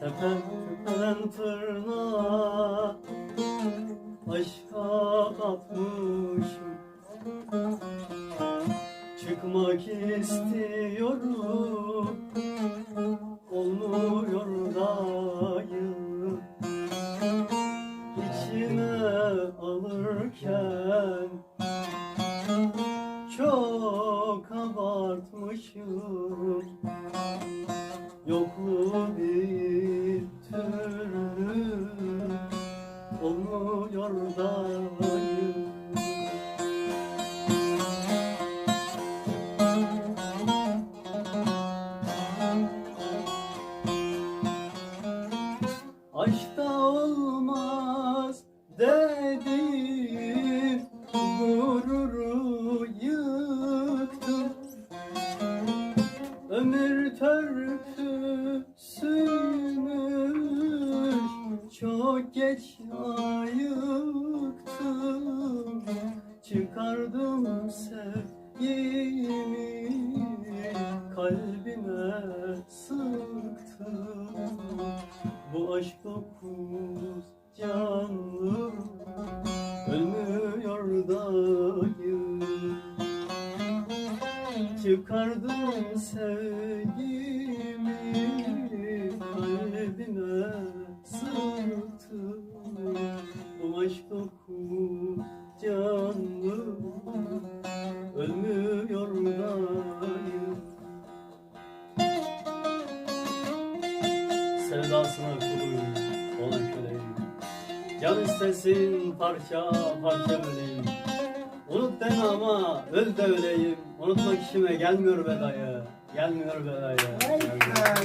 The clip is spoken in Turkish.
Tepem tepeden tırnağa Aşka batmışım Çıkmak istiyorum Olmuyor abartmışım Yokluğu bir türlü Olmuyor dayım Aşkta Ömür törpüsüymüş Çok geç ayıktım. Çıkardım sevgimi. Kalbime sıktım. Bu aşk dokuz canlı. Ölmüyor dayım Çıkardım sevgimi kalbime sıktım Bu aşk dokuz canlı ölmüyor dayım Sevdasına kuluyum, ona köleyim. Can istesin parça parça öleyim Unut deme ama öl de öleyim Unutmak işime gelmiyor be dayı Gelmiyor be dayı Gelmiyor.